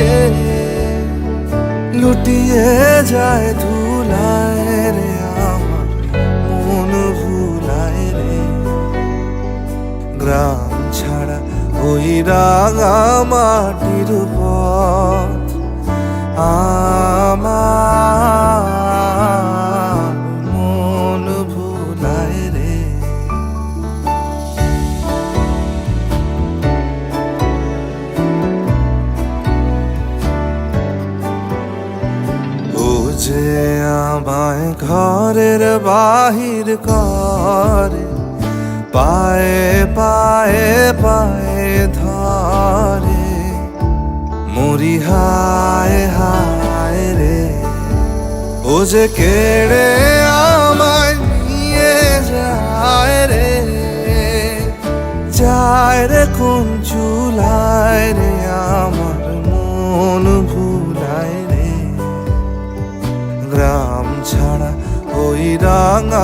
বাড়িয়ে লুটিয়ে যায় ধুলায় রে আমার মন ভুলায় রে। গ্রাম ছাড়া ওই রাঙা মাটির যে আমায় ঘরের বাহির করে, পায়ে পায়ে পায়ে ধরে। মরি হায় হায় রে, ও যে কেড়ে আমায় নিয়ে যায় রে। যায় রে কোন চুলা പോയിരാങ്ങാ